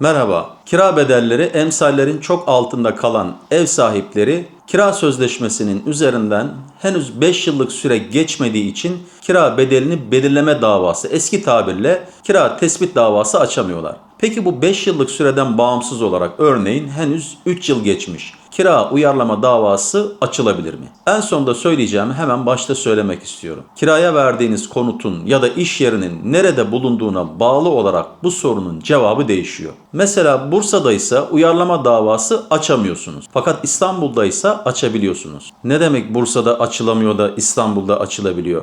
Merhaba. Kira bedelleri emsallerin çok altında kalan ev sahipleri kira sözleşmesinin üzerinden henüz 5 yıllık süre geçmediği için kira bedelini belirleme davası eski tabirle kira tespit davası açamıyorlar. Peki bu 5 yıllık süreden bağımsız olarak örneğin henüz 3 yıl geçmiş. Kira uyarlama davası açılabilir mi? En sonda söyleyeceğimi hemen başta söylemek istiyorum. Kiraya verdiğiniz konutun ya da iş yerinin nerede bulunduğuna bağlı olarak bu sorunun cevabı değişiyor. Mesela Bursa'da ise uyarlama davası açamıyorsunuz. Fakat İstanbul'da ise açabiliyorsunuz. Ne demek Bursa'da açılamıyor da İstanbul'da açılabiliyor?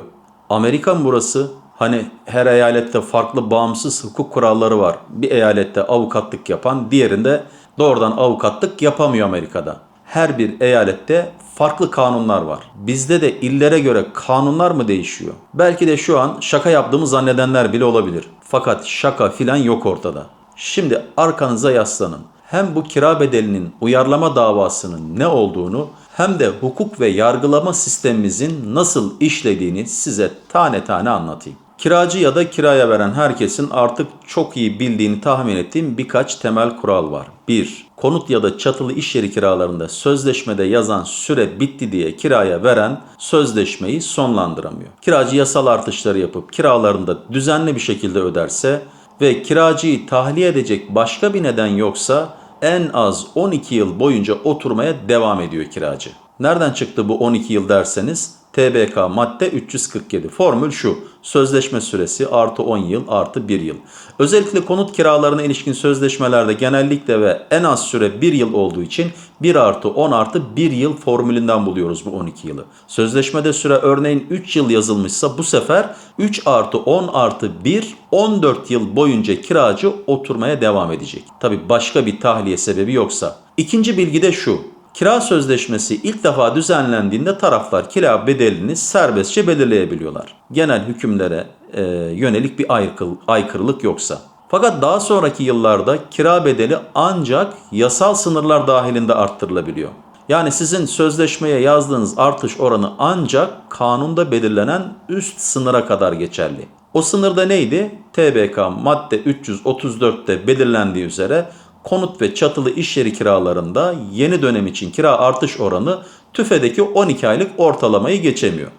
Amerika mı burası? Hani her eyalette farklı bağımsız hukuk kuralları var. Bir eyalette avukatlık yapan, diğerinde doğrudan avukatlık yapamıyor Amerika'da. Her bir eyalette farklı kanunlar var. Bizde de illere göre kanunlar mı değişiyor? Belki de şu an şaka yaptığımı zannedenler bile olabilir. Fakat şaka filan yok ortada. Şimdi arkanıza yaslanın. Hem bu kira bedelinin uyarlama davasının ne olduğunu hem de hukuk ve yargılama sistemimizin nasıl işlediğini size tane tane anlatayım. Kiracı ya da kiraya veren herkesin artık çok iyi bildiğini tahmin ettiğim birkaç temel kural var. 1. Konut ya da çatılı iş yeri kiralarında sözleşmede yazan süre bitti diye kiraya veren sözleşmeyi sonlandıramıyor. Kiracı yasal artışları yapıp kiralarını da düzenli bir şekilde öderse ve kiracıyı tahliye edecek başka bir neden yoksa en az 12 yıl boyunca oturmaya devam ediyor kiracı. Nereden çıktı bu 12 yıl derseniz TBK madde 347 formül şu sözleşme süresi artı 10 yıl artı 1 yıl. Özellikle konut kiralarına ilişkin sözleşmelerde genellikle ve en az süre 1 yıl olduğu için 1 artı 10 artı 1 yıl formülünden buluyoruz bu 12 yılı. Sözleşmede süre örneğin 3 yıl yazılmışsa bu sefer 3 artı 10 artı 1 14 yıl boyunca kiracı oturmaya devam edecek. Tabi başka bir tahliye sebebi yoksa. İkinci bilgi de şu. Kira sözleşmesi ilk defa düzenlendiğinde taraflar kira bedelini serbestçe belirleyebiliyorlar. Genel hükümlere e, yönelik bir aykırı, aykırılık yoksa. Fakat daha sonraki yıllarda kira bedeli ancak yasal sınırlar dahilinde arttırılabiliyor. Yani sizin sözleşmeye yazdığınız artış oranı ancak kanunda belirlenen üst sınıra kadar geçerli. O sınırda neydi? TBK madde 334'te belirlendiği üzere konut ve çatılı iş yeri kiralarında yeni dönem için kira artış oranı tüfedeki 12 aylık ortalamayı geçemiyor.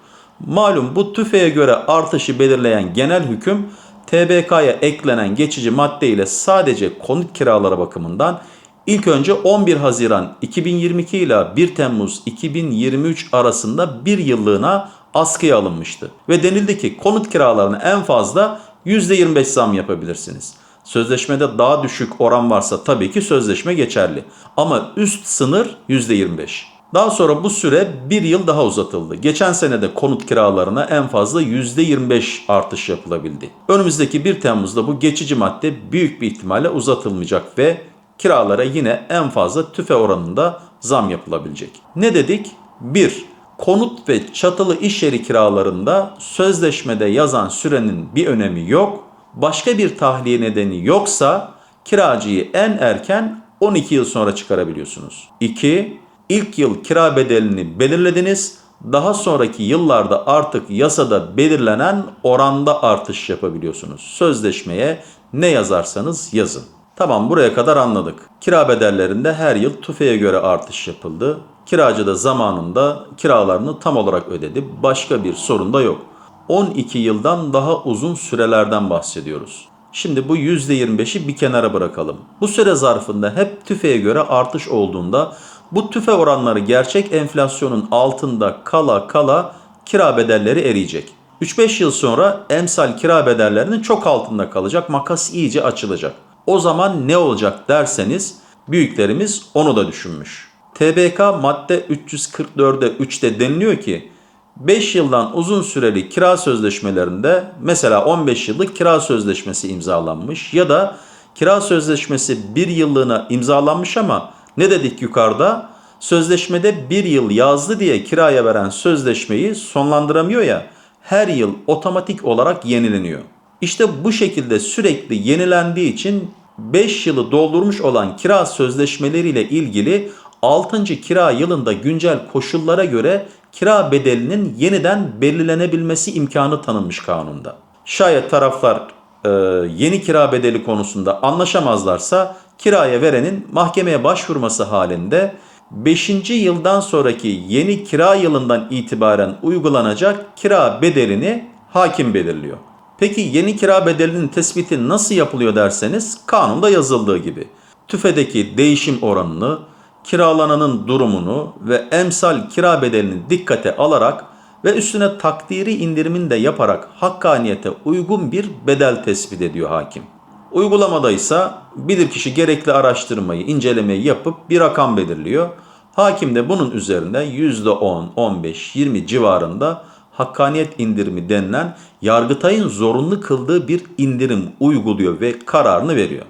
Malum bu tüfeğe göre artışı belirleyen genel hüküm TBK'ya eklenen geçici madde ile sadece konut kiraları bakımından ilk önce 11 Haziran 2022 ile 1 Temmuz 2023 arasında bir yıllığına askıya alınmıştı. Ve denildi ki konut kiralarına en fazla %25 zam yapabilirsiniz. Sözleşmede daha düşük oran varsa tabii ki sözleşme geçerli. Ama üst sınır %25. Daha sonra bu süre bir yıl daha uzatıldı. Geçen sene de konut kiralarına en fazla %25 artış yapılabildi. Önümüzdeki 1 Temmuz'da bu geçici madde büyük bir ihtimalle uzatılmayacak ve kiralara yine en fazla tüfe oranında zam yapılabilecek. Ne dedik? 1. Konut ve çatılı iş yeri kiralarında sözleşmede yazan sürenin bir önemi yok başka bir tahliye nedeni yoksa kiracıyı en erken 12 yıl sonra çıkarabiliyorsunuz. 2. İlk yıl kira bedelini belirlediniz. Daha sonraki yıllarda artık yasada belirlenen oranda artış yapabiliyorsunuz. Sözleşmeye ne yazarsanız yazın. Tamam buraya kadar anladık. Kira bedellerinde her yıl tüfeğe göre artış yapıldı. Kiracı da zamanında kiralarını tam olarak ödedi. Başka bir sorun da yok. 12 yıldan daha uzun sürelerden bahsediyoruz. Şimdi bu %25'i bir kenara bırakalım. Bu süre zarfında hep tüfeğe göre artış olduğunda bu tüfe oranları gerçek enflasyonun altında kala kala kira bedelleri eriyecek. 3-5 yıl sonra emsal kira bedellerinin çok altında kalacak. Makas iyice açılacak. O zaman ne olacak derseniz büyüklerimiz onu da düşünmüş. TBK madde 344'e 3'te deniliyor ki 5 yıldan uzun süreli kira sözleşmelerinde mesela 15 yıllık kira sözleşmesi imzalanmış ya da kira sözleşmesi 1 yıllığına imzalanmış ama ne dedik yukarıda? Sözleşmede 1 yıl yazdı diye kiraya veren sözleşmeyi sonlandıramıyor ya her yıl otomatik olarak yenileniyor. İşte bu şekilde sürekli yenilendiği için 5 yılı doldurmuş olan kira sözleşmeleriyle ilgili 6. kira yılında güncel koşullara göre kira bedelinin yeniden belirlenebilmesi imkanı tanınmış kanunda. Şayet taraflar e, yeni kira bedeli konusunda anlaşamazlarsa kiraya verenin mahkemeye başvurması halinde 5. yıldan sonraki yeni kira yılından itibaren uygulanacak kira bedelini hakim belirliyor. Peki yeni kira bedelinin tespiti nasıl yapılıyor derseniz kanunda yazıldığı gibi. TÜFE'deki değişim oranını, kiralananın durumunu ve emsal kira bedelini dikkate alarak ve üstüne takdiri indirimin de yaparak hakkaniyete uygun bir bedel tespit ediyor hakim. Uygulamada ise bilirkişi gerekli araştırmayı, incelemeyi yapıp bir rakam belirliyor. Hakim de bunun üzerinde %10, 15, 20 civarında hakkaniyet indirimi denilen Yargıtay'ın zorunlu kıldığı bir indirim uyguluyor ve kararını veriyor.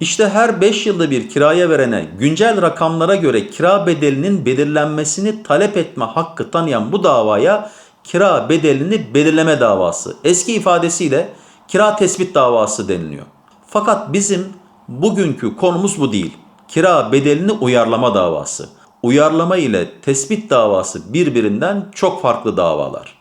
İşte her 5 yılda bir kiraya verene güncel rakamlara göre kira bedelinin belirlenmesini talep etme hakkı tanıyan bu davaya kira bedelini belirleme davası, eski ifadesiyle kira tespit davası deniliyor. Fakat bizim bugünkü konumuz bu değil. Kira bedelini uyarlama davası. Uyarlama ile tespit davası birbirinden çok farklı davalar.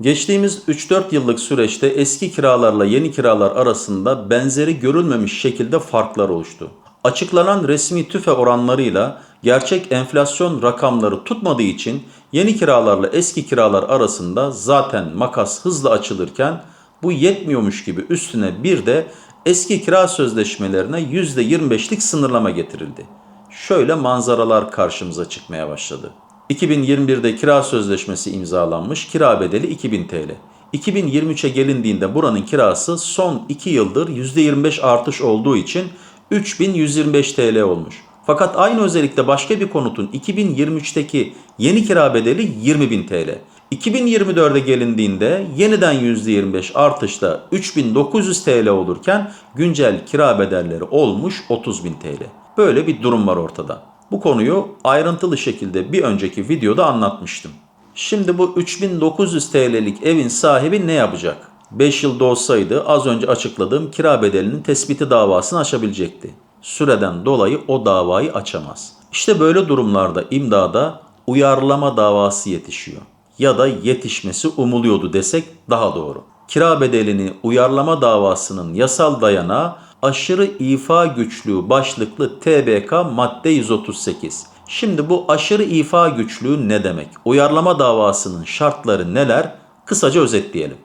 Geçtiğimiz 3-4 yıllık süreçte eski kiralarla yeni kiralar arasında benzeri görülmemiş şekilde farklar oluştu. Açıklanan resmi tüfe oranlarıyla gerçek enflasyon rakamları tutmadığı için yeni kiralarla eski kiralar arasında zaten makas hızla açılırken bu yetmiyormuş gibi üstüne bir de eski kira sözleşmelerine %25'lik sınırlama getirildi. Şöyle manzaralar karşımıza çıkmaya başladı. 2021'de kira sözleşmesi imzalanmış, kira bedeli 2000 TL. 2023'e gelindiğinde buranın kirası son 2 yıldır %25 artış olduğu için 3125 TL olmuş. Fakat aynı özellikle başka bir konutun 2023'teki yeni kira bedeli 20.000 TL. 2024'e gelindiğinde yeniden %25 artışla 3900 TL olurken güncel kira bedelleri olmuş 30.000 TL. Böyle bir durum var ortada. Bu konuyu ayrıntılı şekilde bir önceki videoda anlatmıştım. Şimdi bu 3900 TL'lik evin sahibi ne yapacak? 5 yılda olsaydı az önce açıkladığım kira bedelinin tespiti davasını açabilecekti. Süreden dolayı o davayı açamaz. İşte böyle durumlarda imdada uyarlama davası yetişiyor. Ya da yetişmesi umuluyordu desek daha doğru. Kira bedelini uyarlama davasının yasal dayanağı aşırı ifa güçlüğü başlıklı TBK madde 138. Şimdi bu aşırı ifa güçlüğü ne demek? Uyarlama davasının şartları neler? Kısaca özetleyelim.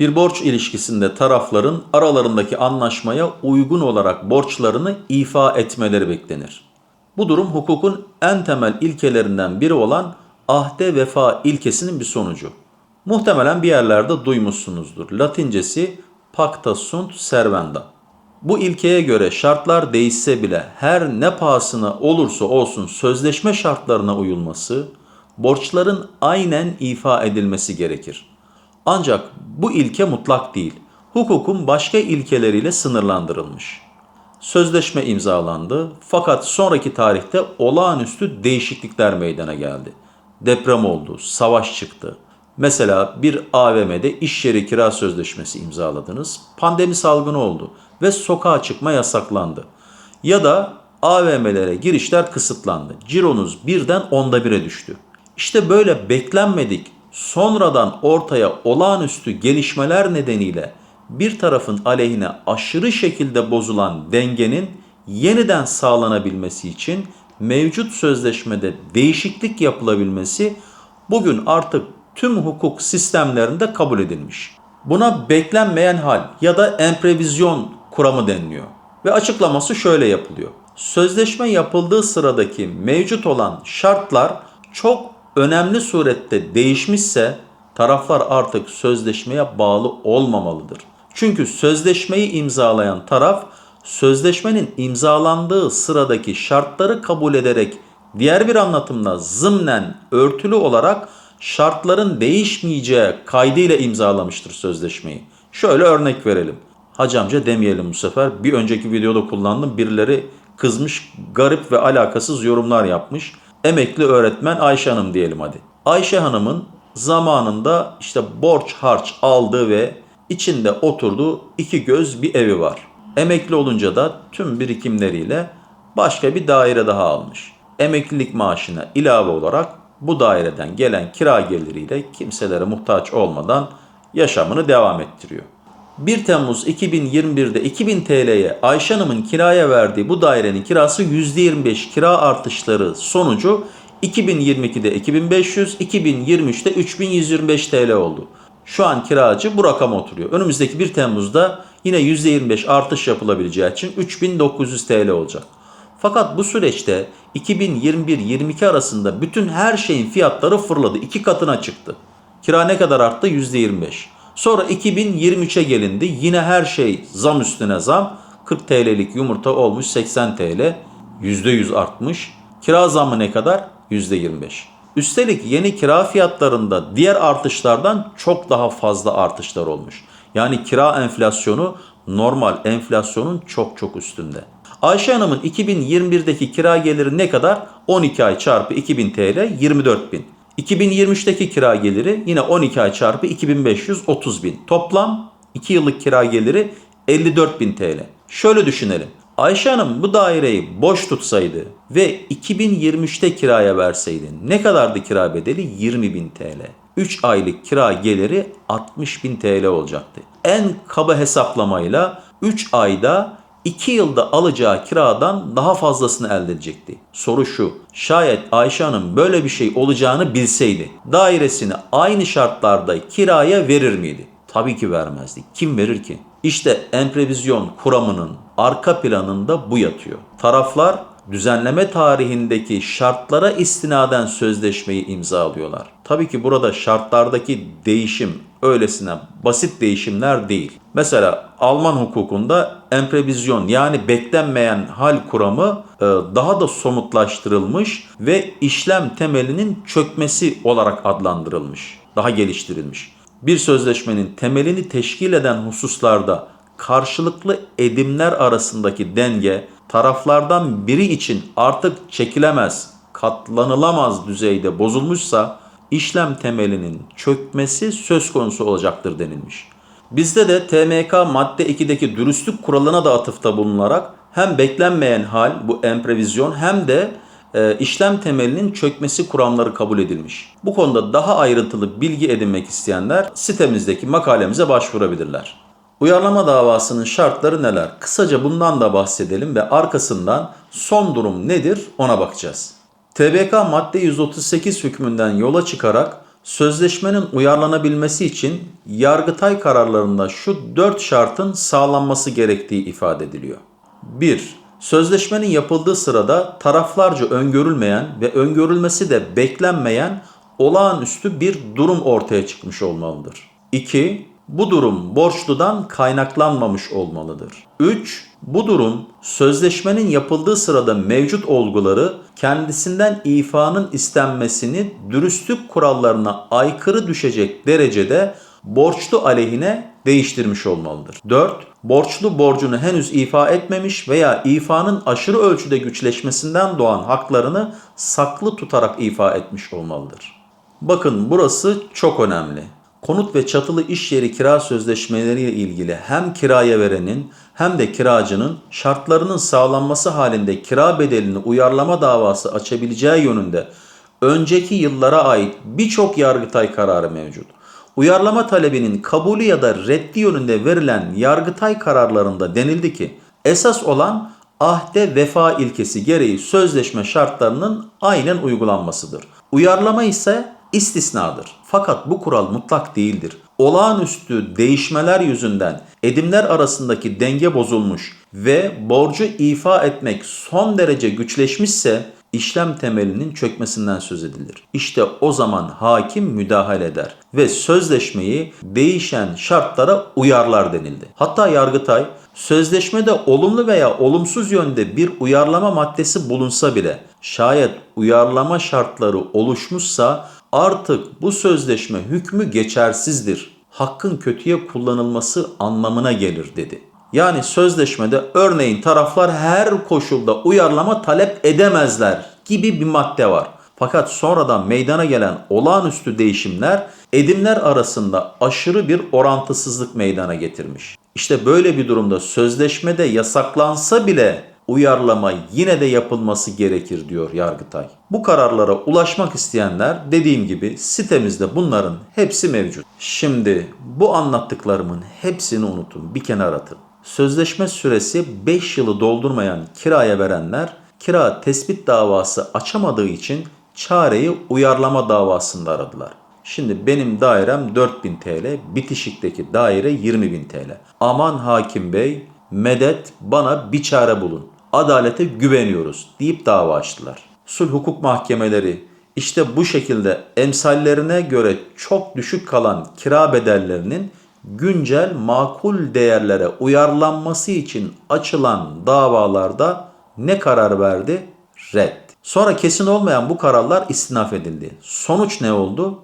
Bir borç ilişkisinde tarafların aralarındaki anlaşmaya uygun olarak borçlarını ifa etmeleri beklenir. Bu durum hukukun en temel ilkelerinden biri olan ahde vefa ilkesinin bir sonucu. Muhtemelen bir yerlerde duymuşsunuzdur. Latincesi pacta sunt servanda. Bu ilkeye göre şartlar değişse bile her ne pahasına olursa olsun sözleşme şartlarına uyulması, borçların aynen ifa edilmesi gerekir. Ancak bu ilke mutlak değil. Hukukun başka ilkeleriyle sınırlandırılmış. Sözleşme imzalandı fakat sonraki tarihte olağanüstü değişiklikler meydana geldi. Deprem oldu, savaş çıktı. Mesela bir AVM'de iş yeri kira sözleşmesi imzaladınız. Pandemi salgını oldu ve sokağa çıkma yasaklandı. Ya da AVM'lere girişler kısıtlandı. Cironuz birden onda bire düştü. İşte böyle beklenmedik sonradan ortaya olağanüstü gelişmeler nedeniyle bir tarafın aleyhine aşırı şekilde bozulan dengenin yeniden sağlanabilmesi için mevcut sözleşmede değişiklik yapılabilmesi bugün artık tüm hukuk sistemlerinde kabul edilmiş. Buna beklenmeyen hal ya da emprevizyon kuramı deniliyor. Ve açıklaması şöyle yapılıyor. Sözleşme yapıldığı sıradaki mevcut olan şartlar çok önemli surette değişmişse taraflar artık sözleşmeye bağlı olmamalıdır. Çünkü sözleşmeyi imzalayan taraf sözleşmenin imzalandığı sıradaki şartları kabul ederek diğer bir anlatımla zımnen örtülü olarak şartların değişmeyeceği kaydıyla imzalamıştır sözleşmeyi. Şöyle örnek verelim. Hacı amca demeyelim bu sefer. Bir önceki videoda kullandım. Birileri kızmış, garip ve alakasız yorumlar yapmış. Emekli öğretmen Ayşe Hanım diyelim hadi. Ayşe Hanım'ın zamanında işte borç harç aldığı ve içinde oturduğu iki göz bir evi var. Emekli olunca da tüm birikimleriyle başka bir daire daha almış. Emeklilik maaşına ilave olarak bu daireden gelen kira geliriyle kimselere muhtaç olmadan yaşamını devam ettiriyor. 1 Temmuz 2021'de 2000 TL'ye Ayşe Hanım'ın kiraya verdiği bu dairenin kirası %25 kira artışları sonucu 2022'de 2500, 2023'te 3125 TL oldu. Şu an kiracı bu rakama oturuyor. Önümüzdeki 1 Temmuz'da yine %25 artış yapılabileceği için 3900 TL olacak. Fakat bu süreçte 2021-22 arasında bütün her şeyin fiyatları fırladı. iki katına çıktı. Kira ne kadar arttı? %25. Sonra 2023'e gelindi. Yine her şey zam üstüne zam. 40 TL'lik yumurta olmuş 80 TL. %100 artmış. Kira zammı ne kadar? %25. Üstelik yeni kira fiyatlarında diğer artışlardan çok daha fazla artışlar olmuş. Yani kira enflasyonu normal enflasyonun çok çok üstünde. Ayşe Hanım'ın 2021'deki kira geliri ne kadar? 12 ay çarpı 2000 TL 24 bin. 2023'teki kira geliri yine 12 ay çarpı 2530 bin. Toplam 2 yıllık kira geliri 54 bin TL. Şöyle düşünelim. Ayşe Hanım bu daireyi boş tutsaydı ve 2023'te kiraya verseydi ne kadardı kira bedeli? 20 bin TL. 3 aylık kira geliri 60 bin TL olacaktı. En kaba hesaplamayla 3 ayda 2 yılda alacağı kiradan daha fazlasını elde edecekti. Soru şu, şayet Ayşe Hanım böyle bir şey olacağını bilseydi dairesini aynı şartlarda kiraya verir miydi? Tabii ki vermezdi. Kim verir ki? İşte emprevizyon kuramının arka planında bu yatıyor. Taraflar düzenleme tarihindeki şartlara istinaden sözleşmeyi imzalıyorlar. Tabii ki burada şartlardaki değişim öylesine basit değişimler değil. Mesela Alman hukukunda emprevizyon yani beklenmeyen hal kuramı e, daha da somutlaştırılmış ve işlem temelinin çökmesi olarak adlandırılmış, daha geliştirilmiş. Bir sözleşmenin temelini teşkil eden hususlarda karşılıklı edimler arasındaki denge taraflardan biri için artık çekilemez, katlanılamaz düzeyde bozulmuşsa işlem temelinin çökmesi söz konusu olacaktır denilmiş. Bizde de TMK madde 2'deki dürüstlük kuralına da atıfta bulunarak hem beklenmeyen hal bu emprevizyon hem de e, işlem temelinin çökmesi kuramları kabul edilmiş. Bu konuda daha ayrıntılı bilgi edinmek isteyenler sitemizdeki makalemize başvurabilirler. Uyarlama davasının şartları neler? Kısaca bundan da bahsedelim ve arkasından son durum nedir ona bakacağız. TBK madde 138 hükmünden yola çıkarak sözleşmenin uyarlanabilmesi için Yargıtay kararlarında şu dört şartın sağlanması gerektiği ifade ediliyor. 1. Sözleşmenin yapıldığı sırada taraflarca öngörülmeyen ve öngörülmesi de beklenmeyen olağanüstü bir durum ortaya çıkmış olmalıdır. 2. Bu durum borçludan kaynaklanmamış olmalıdır. 3. Bu durum sözleşmenin yapıldığı sırada mevcut olguları kendisinden ifanın istenmesini dürüstlük kurallarına aykırı düşecek derecede borçlu aleyhine değiştirmiş olmalıdır. 4. Borçlu borcunu henüz ifa etmemiş veya ifanın aşırı ölçüde güçleşmesinden doğan haklarını saklı tutarak ifa etmiş olmalıdır. Bakın burası çok önemli. Konut ve çatılı iş yeri kira sözleşmeleriyle ilgili hem kiraya verenin hem de kiracının şartlarının sağlanması halinde kira bedelini uyarlama davası açabileceği yönünde önceki yıllara ait birçok yargıtay kararı mevcut. Uyarlama talebinin kabulü ya da reddi yönünde verilen yargıtay kararlarında denildi ki esas olan ahde vefa ilkesi gereği sözleşme şartlarının aynen uygulanmasıdır. Uyarlama ise istisnadır. Fakat bu kural mutlak değildir. Olağanüstü değişmeler yüzünden edimler arasındaki denge bozulmuş ve borcu ifa etmek son derece güçleşmişse işlem temelinin çökmesinden söz edilir. İşte o zaman hakim müdahale eder ve sözleşmeyi değişen şartlara uyarlar denildi. Hatta Yargıtay sözleşmede olumlu veya olumsuz yönde bir uyarlama maddesi bulunsa bile şayet uyarlama şartları oluşmuşsa artık bu sözleşme hükmü geçersizdir. Hakkın kötüye kullanılması anlamına gelir dedi. Yani sözleşmede örneğin taraflar her koşulda uyarlama talep edemezler gibi bir madde var. Fakat sonradan meydana gelen olağanüstü değişimler edimler arasında aşırı bir orantısızlık meydana getirmiş. İşte böyle bir durumda sözleşmede yasaklansa bile uyarlama yine de yapılması gerekir diyor Yargıtay. Bu kararlara ulaşmak isteyenler dediğim gibi sitemizde bunların hepsi mevcut. Şimdi bu anlattıklarımın hepsini unutun, bir kenara atın. Sözleşme süresi 5 yılı doldurmayan kiraya verenler kira tespit davası açamadığı için çareyi uyarlama davasında aradılar. Şimdi benim dairem 4000 TL, bitişikteki daire 20.000 TL. Aman hakim bey, medet bana bir çare bulun. Adalete güveniyoruz deyip dava açtılar. Sulh hukuk mahkemeleri işte bu şekilde emsallerine göre çok düşük kalan kira bedellerinin güncel makul değerlere uyarlanması için açılan davalarda ne karar verdi? Red. Sonra kesin olmayan bu kararlar istinaf edildi. Sonuç ne oldu?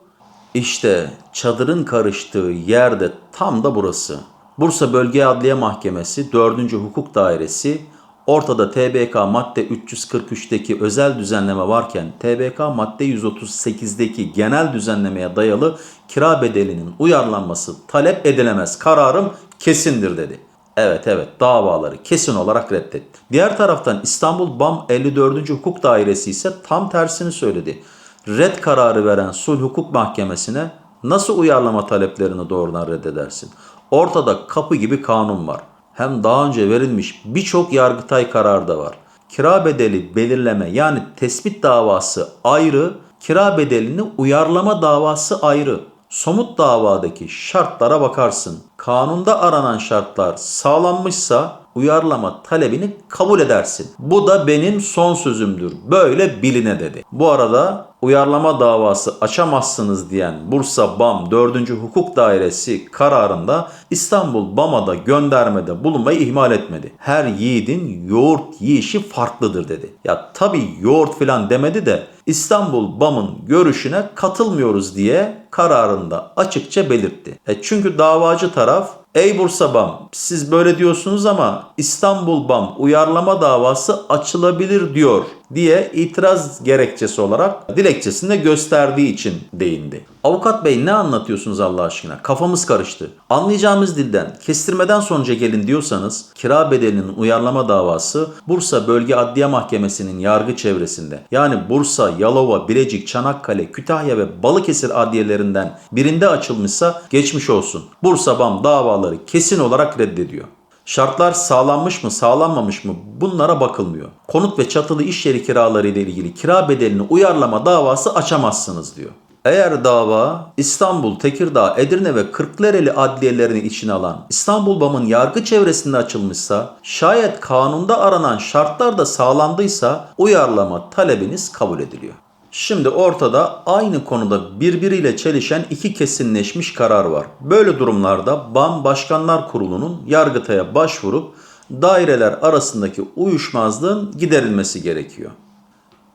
İşte çadırın karıştığı yerde tam da burası. Bursa Bölge Adliye Mahkemesi 4. Hukuk Dairesi ortada TBK madde 343'teki özel düzenleme varken TBK madde 138'deki genel düzenlemeye dayalı kira bedelinin uyarlanması talep edilemez. Kararım kesindir dedi. Evet evet davaları kesin olarak reddetti. Diğer taraftan İstanbul BAM 54. Hukuk Dairesi ise tam tersini söyledi. Red kararı veren Sulh Hukuk Mahkemesi'ne nasıl uyarlama taleplerini doğrudan reddedersin? Ortada kapı gibi kanun var. Hem daha önce verilmiş birçok yargıtay kararı da var. Kira bedeli belirleme yani tespit davası ayrı, kira bedelini uyarlama davası ayrı. Somut davadaki şartlara bakarsın. Kanunda aranan şartlar sağlanmışsa uyarlama talebini kabul edersin. Bu da benim son sözümdür. Böyle biline dedi. Bu arada uyarlama davası açamazsınız diyen Bursa BAM 4. Hukuk Dairesi kararında İstanbul BAM'a da göndermede bulunmayı ihmal etmedi. Her yiğidin yoğurt yiyişi farklıdır dedi. Ya tabi yoğurt filan demedi de İstanbul BAM'ın görüşüne katılmıyoruz diye kararında açıkça belirtti. E çünkü davacı taraf Ey Bursa BAM siz böyle diyorsunuz ama İstanbul BAM uyarlama davası açılabilir diyor diye itiraz gerekçesi olarak dilekçesinde gösterdiği için değindi. Avukat bey ne anlatıyorsunuz Allah aşkına? Kafamız karıştı. Anlayacağımız dilden kestirmeden sonuca gelin diyorsanız kira bedelinin uyarlama davası Bursa Bölge Adliye Mahkemesi'nin yargı çevresinde yani Bursa, Yalova, Bilecik, Çanakkale, Kütahya ve Balıkesir adliyelerinden birinde açılmışsa geçmiş olsun. Bursa BAM davaları kesin olarak reddediyor. Şartlar sağlanmış mı, sağlanmamış mı bunlara bakılmıyor. Konut ve çatılı iş yeri kiraları ile ilgili kira bedelini uyarlama davası açamazsınız diyor. Eğer dava İstanbul, Tekirdağ, Edirne ve Kırklareli adliyelerini içine alan İstanbul BAM'ın yargı çevresinde açılmışsa, şayet kanunda aranan şartlar da sağlandıysa uyarlama talebiniz kabul ediliyor. Şimdi ortada aynı konuda birbiriyle çelişen iki kesinleşmiş karar var. Böyle durumlarda BAM Başkanlar Kurulu'nun Yargıtay'a başvurup daireler arasındaki uyuşmazlığın giderilmesi gerekiyor.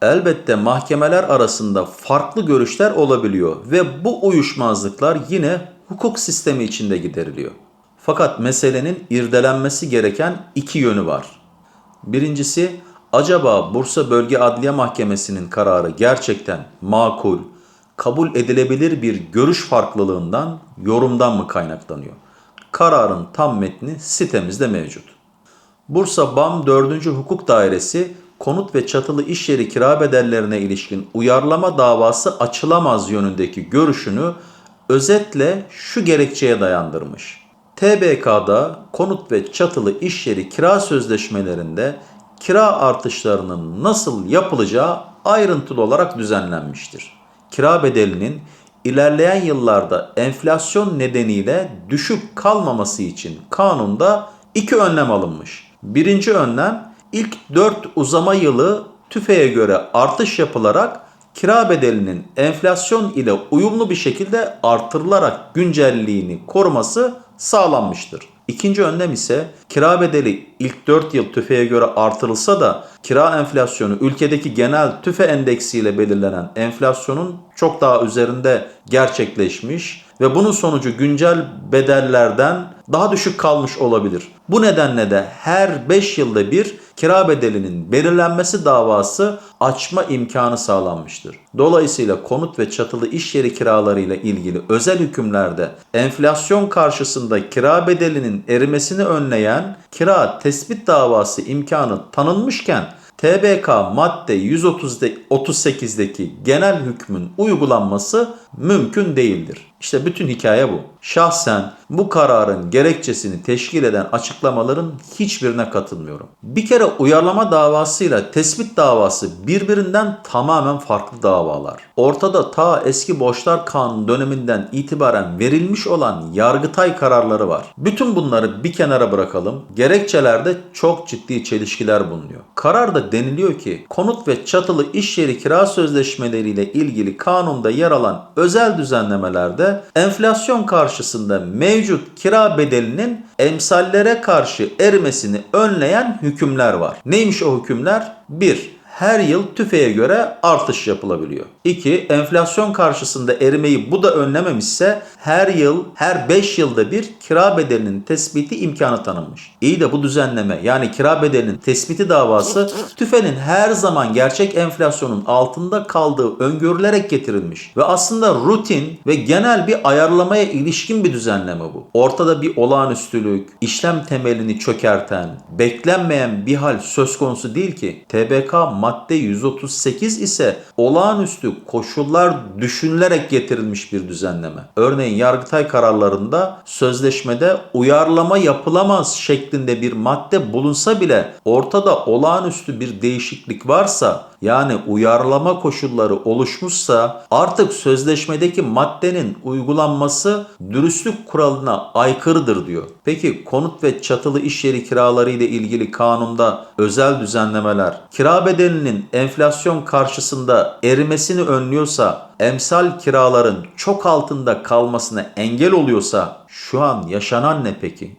Elbette mahkemeler arasında farklı görüşler olabiliyor ve bu uyuşmazlıklar yine hukuk sistemi içinde gideriliyor. Fakat meselenin irdelenmesi gereken iki yönü var. Birincisi acaba Bursa Bölge Adliye Mahkemesi'nin kararı gerçekten makul, kabul edilebilir bir görüş farklılığından, yorumdan mı kaynaklanıyor? Kararın tam metni sitemizde mevcut. Bursa BAM 4. Hukuk Dairesi konut ve çatılı iş yeri kira bedellerine ilişkin uyarlama davası açılamaz yönündeki görüşünü özetle şu gerekçeye dayandırmış. TBK'da konut ve çatılı iş yeri kira sözleşmelerinde kira artışlarının nasıl yapılacağı ayrıntılı olarak düzenlenmiştir. Kira bedelinin ilerleyen yıllarda enflasyon nedeniyle düşük kalmaması için kanunda iki önlem alınmış. Birinci önlem ilk 4 uzama yılı tüfeğe göre artış yapılarak kira bedelinin enflasyon ile uyumlu bir şekilde artırılarak güncelliğini koruması sağlanmıştır. İkinci önlem ise kira bedeli ilk 4 yıl tüfeğe göre artırılsa da kira enflasyonu ülkedeki genel tüfe endeksiyle belirlenen enflasyonun çok daha üzerinde gerçekleşmiş ve bunun sonucu güncel bedellerden daha düşük kalmış olabilir. Bu nedenle de her 5 yılda bir kira bedelinin belirlenmesi davası açma imkanı sağlanmıştır. Dolayısıyla konut ve çatılı iş yeri kiralarıyla ilgili özel hükümlerde enflasyon karşısında kira bedelinin erimesini önleyen kira tespit davası imkanı tanınmışken TBK madde 138'deki genel hükmün uygulanması mümkün değildir. İşte bütün hikaye bu. Şahsen bu kararın gerekçesini teşkil eden açıklamaların hiçbirine katılmıyorum. Bir kere uyarlama davasıyla tespit davası birbirinden tamamen farklı davalar. Ortada ta eski borçlar kanunu döneminden itibaren verilmiş olan yargıtay kararları var. Bütün bunları bir kenara bırakalım. Gerekçelerde çok ciddi çelişkiler bulunuyor. Kararda deniliyor ki konut ve çatılı iş yeri kira sözleşmeleriyle ilgili kanunda yer alan özel düzenlemelerde enflasyon karşısında mevcut kira bedelinin emsallere karşı erimesini önleyen hükümler var. Neymiş o hükümler? 1 her yıl tüfeğe göre artış yapılabiliyor. 2. Enflasyon karşısında erimeyi bu da önlememişse her yıl, her 5 yılda bir kira bedelinin tespiti imkanı tanınmış. İyi de bu düzenleme yani kira bedelinin tespiti davası tüfenin her zaman gerçek enflasyonun altında kaldığı öngörülerek getirilmiş. Ve aslında rutin ve genel bir ayarlamaya ilişkin bir düzenleme bu. Ortada bir olağanüstülük, işlem temelini çökerten, beklenmeyen bir hal söz konusu değil ki. TBK madde 138 ise olağanüstü koşullar düşünülerek getirilmiş bir düzenleme. Örneğin Yargıtay kararlarında sözleşmede uyarlama yapılamaz şeklinde bir madde bulunsa bile ortada olağanüstü bir değişiklik varsa yani uyarlama koşulları oluşmuşsa artık sözleşmedeki maddenin uygulanması dürüstlük kuralına aykırıdır diyor. Peki konut ve çatılı iş yeri kiraları ile ilgili kanunda özel düzenlemeler kira bedelinin enflasyon karşısında erimesini önlüyorsa emsal kiraların çok altında kalmasına engel oluyorsa şu an yaşanan ne peki?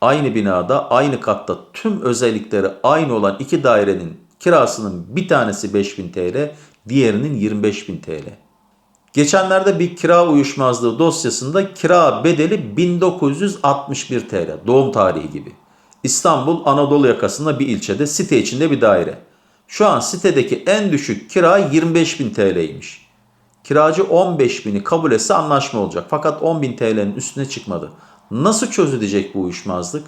Aynı binada, aynı katta tüm özellikleri aynı olan iki dairenin kirasının bir tanesi 5000 TL, diğerinin 25000 TL. Geçenlerde bir kira uyuşmazlığı dosyasında kira bedeli 1961 TL, doğum tarihi gibi. İstanbul Anadolu yakasında bir ilçede site içinde bir daire. Şu an sitedeki en düşük kira 25.000 TL'ymiş. Kiracı 15.000'i kabul etse anlaşma olacak. Fakat 10.000 TL'nin üstüne çıkmadı. Nasıl çözülecek bu uyuşmazlık?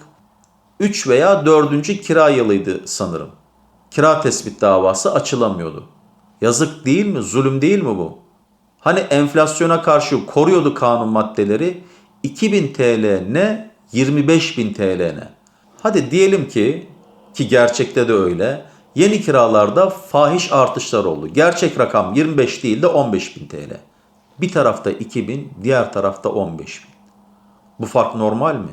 3 veya 4. kira yılıydı sanırım. Kira tespit davası açılamıyordu. Yazık değil mi? Zulüm değil mi bu? Hani enflasyona karşı koruyordu kanun maddeleri 2000 TL ne 25.000 TL ne? Hadi diyelim ki ki gerçekte de öyle. Yeni kiralarda fahiş artışlar oldu. Gerçek rakam 25 değil de 15.000 TL. Bir tarafta 2000, diğer tarafta 15.000. Bu fark normal mi?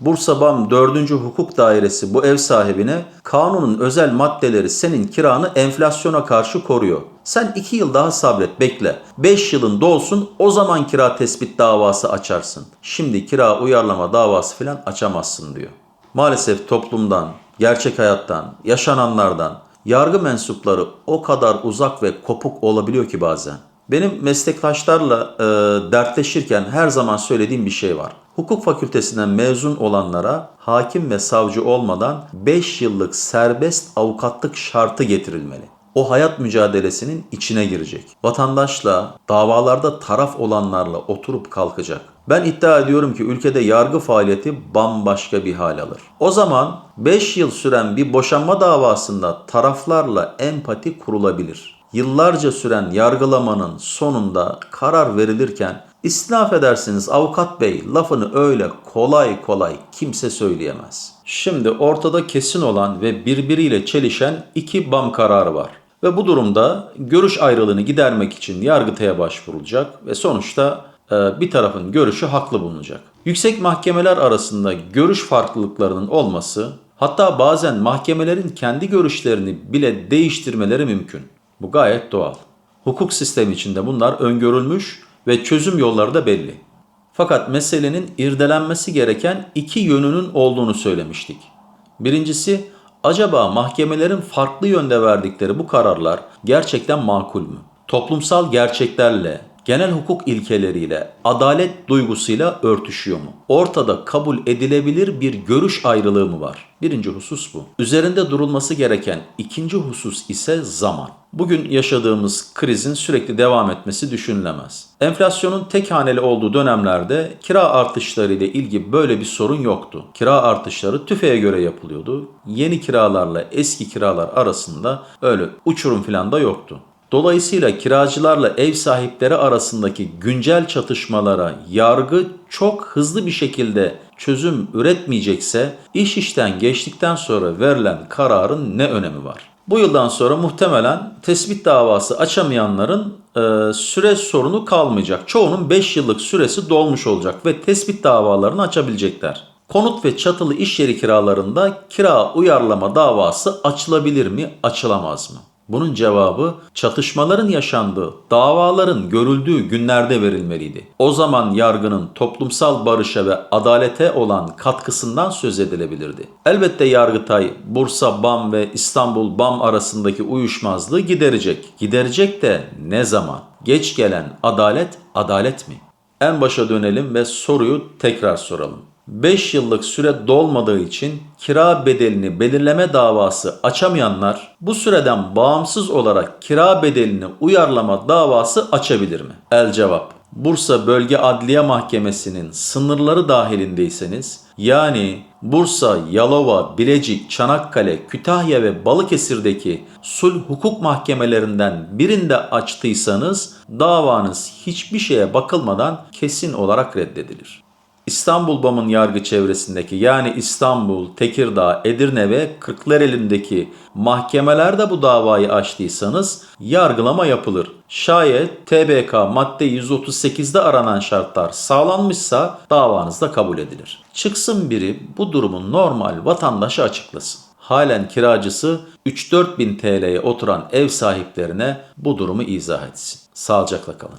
Bursa BAM 4. Hukuk Dairesi bu ev sahibine kanunun özel maddeleri senin kiranı enflasyona karşı koruyor. Sen 2 yıl daha sabret bekle. 5 yılın dolsun o zaman kira tespit davası açarsın. Şimdi kira uyarlama davası falan açamazsın diyor. Maalesef toplumdan, gerçek hayattan, yaşananlardan yargı mensupları o kadar uzak ve kopuk olabiliyor ki bazen. Benim meslektaşlarla e, dertleşirken her zaman söylediğim bir şey var. Hukuk fakültesinden mezun olanlara hakim ve savcı olmadan 5 yıllık serbest avukatlık şartı getirilmeli. O hayat mücadelesinin içine girecek. Vatandaşla, davalarda taraf olanlarla oturup kalkacak. Ben iddia ediyorum ki ülkede yargı faaliyeti bambaşka bir hal alır. O zaman 5 yıl süren bir boşanma davasında taraflarla empati kurulabilir yıllarca süren yargılamanın sonunda karar verilirken istinaf edersiniz avukat bey lafını öyle kolay kolay kimse söyleyemez. Şimdi ortada kesin olan ve birbiriyle çelişen iki BAM kararı var. Ve bu durumda görüş ayrılığını gidermek için Yargıtay'a başvurulacak ve sonuçta e, bir tarafın görüşü haklı bulunacak. Yüksek mahkemeler arasında görüş farklılıklarının olması hatta bazen mahkemelerin kendi görüşlerini bile değiştirmeleri mümkün. Bu gayet doğal. Hukuk sistemi içinde bunlar öngörülmüş ve çözüm yolları da belli. Fakat meselenin irdelenmesi gereken iki yönünün olduğunu söylemiştik. Birincisi, acaba mahkemelerin farklı yönde verdikleri bu kararlar gerçekten makul mü? Toplumsal gerçeklerle, genel hukuk ilkeleriyle, adalet duygusuyla örtüşüyor mu? Ortada kabul edilebilir bir görüş ayrılığı mı var? Birinci husus bu. Üzerinde durulması gereken ikinci husus ise zaman. Bugün yaşadığımız krizin sürekli devam etmesi düşünülemez. Enflasyonun tek haneli olduğu dönemlerde kira artışları ile ilgili böyle bir sorun yoktu. Kira artışları tüfeğe göre yapılıyordu. Yeni kiralarla eski kiralar arasında öyle uçurum falan da yoktu. Dolayısıyla kiracılarla ev sahipleri arasındaki güncel çatışmalara yargı çok hızlı bir şekilde çözüm üretmeyecekse iş işten geçtikten sonra verilen kararın ne önemi var? Bu yıldan sonra muhtemelen tespit davası açamayanların e, süre sorunu kalmayacak. Çoğunun 5 yıllık süresi dolmuş olacak ve tespit davalarını açabilecekler. Konut ve çatılı iş yeri kiralarında kira uyarlama davası açılabilir mi, açılamaz mı? Bunun cevabı çatışmaların yaşandığı, davaların görüldüğü günlerde verilmeliydi. O zaman yargının toplumsal barışa ve adalete olan katkısından söz edilebilirdi. Elbette Yargıtay, Bursa BAM ve İstanbul BAM arasındaki uyuşmazlığı giderecek. Giderecek de ne zaman? Geç gelen adalet, adalet mi? En başa dönelim ve soruyu tekrar soralım. 5 yıllık süre dolmadığı için kira bedelini belirleme davası açamayanlar bu süreden bağımsız olarak kira bedelini uyarlama davası açabilir mi? El cevap. Bursa Bölge Adliye Mahkemesi'nin sınırları dahilindeyseniz yani Bursa, Yalova, Bilecik, Çanakkale, Kütahya ve Balıkesir'deki sulh hukuk mahkemelerinden birinde açtıysanız davanız hiçbir şeye bakılmadan kesin olarak reddedilir. İstanbul BAM'ın yargı çevresindeki yani İstanbul, Tekirdağ, Edirne ve Kırklareli'ndeki mahkemelerde bu davayı açtıysanız yargılama yapılır. Şayet TBK madde 138'de aranan şartlar sağlanmışsa davanız da kabul edilir. Çıksın biri bu durumu normal vatandaşa açıklasın. Halen kiracısı 3-4 bin TL'ye oturan ev sahiplerine bu durumu izah etsin. Sağlıcakla kalın.